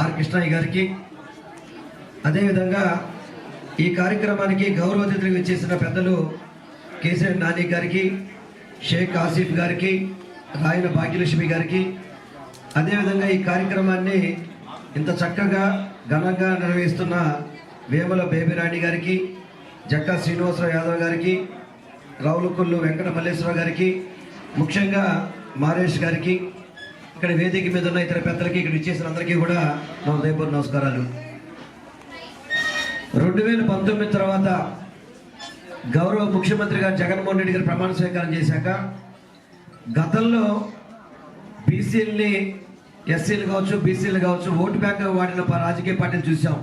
Are Krishnaiah గారికి. అదేవిధంగా ఈ కార్యక్రమానికి గౌరవ అతిథులుగా చేసిన పెద్దలు కేసీఆర్ నాని గారికి షేక్ ఆసిఫ్ గారికి రాయన భాగ్యలక్ష్మి గారికి. అదేవిధంగా ఈ కార్యక్రమాన్ని ఇంత చక్కగా ఘనంగా నిర్వహిస్తున్న వేముల బేబిరాణి గారికి జక్కా శ్రీనివాసరావు యాదవ్ గారికి రావులకొల్లు వెంకట మల్లేశ్వరరావు గారికి ముఖ్యంగా మారేష్ గారికి ఇక్కడ వేదిక మీద ఉన్న ఇతర పెద్దలకి ఇక్కడ ఇచ్చేసిన అందరికీ కూడా నా హృదయపూర్వక నమస్కారాలు. రెండు వేల పంతొమ్మిది తర్వాత గౌరవ ముఖ్యమంత్రి గారు జగన్మోహన్ రెడ్డి గారు ప్రమాణ స్వీకారం చేశాక గతంలో బీసీలని ఎస్సీలు కావచ్చు బీసీలు కావచ్చు ఓటు బ్యాంక్ వాడిన రాజకీయ పార్టీలు చూసాం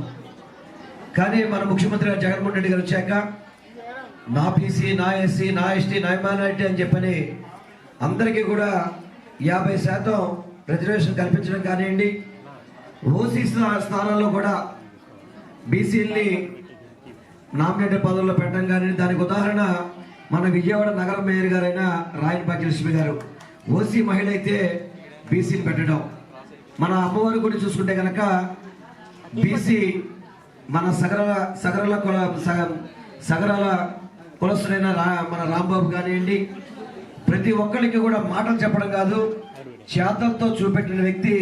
కానీ మన ముఖ్యమంత్రి గారు జగన్మోహన్ రెడ్డి గారు వచ్చాక నా బీసీ నా ఎస్సీ నా ఎస్టీ నా మైనారిటీ అని చెప్పని అందరికీ కూడా యాభై శాతం రిజర్వేషన్ కల్పించడం కానివ్వండి ఓసీ స్థా- స్థానాల్లో కూడా బీసీల్ని నామినేటెడ్ పదవుల్లో పెట్టడం కానివ్వండి. దానికి ఉదాహరణ మన విజయవాడ నగర మేయర్ గారైన రాయన్ లక్ష్మి గారు. ఓసీ మహిళ అయితే బీసీని పెట్టడం. మన అమ్మవారి గుడి చూసుకుంటే కనుక బీసీ మన సగరల సగరల కుల సగ- సగరాల కులస్తులైన రా మన రాంబాబు కానివ్వండి ప్రతి ఒక్కరికి కూడా మాటలు చెప్పడం కాదు చేతలతో చూపెట్టిన వ్యక్తి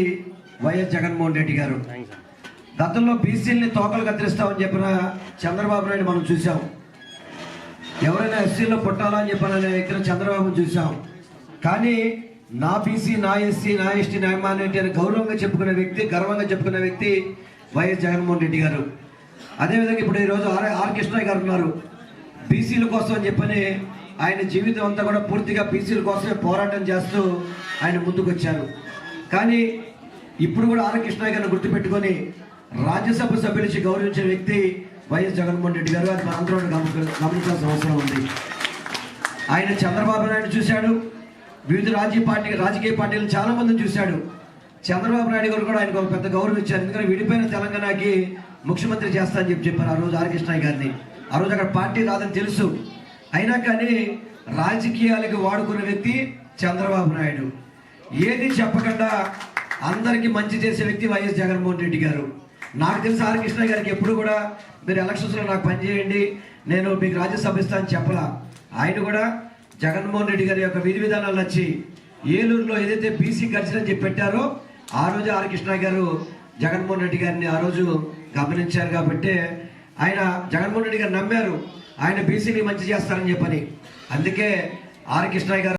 వైఎస్ జగన్మోహన్ రెడ్డి గారు. గతంలో బీసీల్ని తోకలు కత్తిరిస్తామని చెప్పిన చంద్రబాబు నాయుడు మనం చూసాం ఎవరైనా ఎస్సీలో పుట్టాలా అని చెప్పిన వ్యక్తిని చంద్రబాబు చూసాం కానీ నా బీసీ నా ఎస్సీ నా ఎస్టీ నా మైనారిటీ అని గౌరవంగా చెప్పుకునే వ్యక్తి గర్వంగా చెప్పుకునే వ్యక్తి వైఎస్ జగన్మోహన్ రెడ్డి గారు. అదేవిధంగా ఇప్పుడు ఈరోజు ఆర్ ఆర్ కృష్ణయ్య గారు ఉన్నారు. బీసీల కోసం అని చెప్పని ఆయన జీవితం అంతా కూడా పూర్తిగా బీసీల కోసమే పోరాటం చేస్తూ ఆయన ముందుకొచ్చారు. కానీ ఇప్పుడు కూడా ఆర్ కృష్ణయ్య గారిని గుర్తుపెట్టుకొని రాజ్యసభ సభ్యులు గౌరవించిన వ్యక్తి వైఎస్ జగన్మోహన్ రెడ్డి గారు. అది మనందరం గమనించాల్సిన అవసరం ఉంది. ఆయన చంద్రబాబు నాయుడు చూశాడు. వివిధ రాజకీయ పార్టీ రాజకీయ పార్టీలు చాలా మందిని చూశాడు. చంద్రబాబు నాయుడు గారు కూడా ఆయనకు ఒక పెద్ద గౌరవం ఇచ్చారు. ఎందుకంటే విడిపోయిన తెలంగాణకి ముఖ్యమంత్రి చేస్తా అని చెప్పి చెప్పారు ఆ రోజు ఆర్ కృష్ణయ్య గారిని. ఆ రోజు అక్కడ పార్టీ రాదని తెలుసు. అయినా కానీ రాజకీయాలకు వాడుకున్న వ్యక్తి చంద్రబాబు నాయుడు. ఏది చెప్పకుండా అందరికీ మంచి చేసే వ్యక్తి వైఎస్ జగన్మోహన్ రెడ్డి గారు. నాకు తెలిసి ఆర్ కృష్ణ గారికి ఎప్పుడు కూడా మీరు ఎలక్షన్స్లో నాకు పనిచేయండి నేను మీకు రాజ్యసభ ఇస్తాను చెప్పలా. ఆయన కూడా జగన్మోహన్ రెడ్డి గారి యొక్క విధి విధానాలు నచ్చి ఏలూరులో ఏదైతే బీసీ గర్జన చెప్పి పెట్టారో ఆ రోజు ఆర్ కృష్ణ గారు జగన్మోహన్ రెడ్డి గారిని ఆ రోజు గమనించారు కాబట్టి ఆయన జగన్మోహన్ రెడ్డి గారు నమ్మారు. ఆయన బీసీని మంచి చేస్తారని చెప్పని. అందుకే ఆర్ కృష్ణయ్య గారు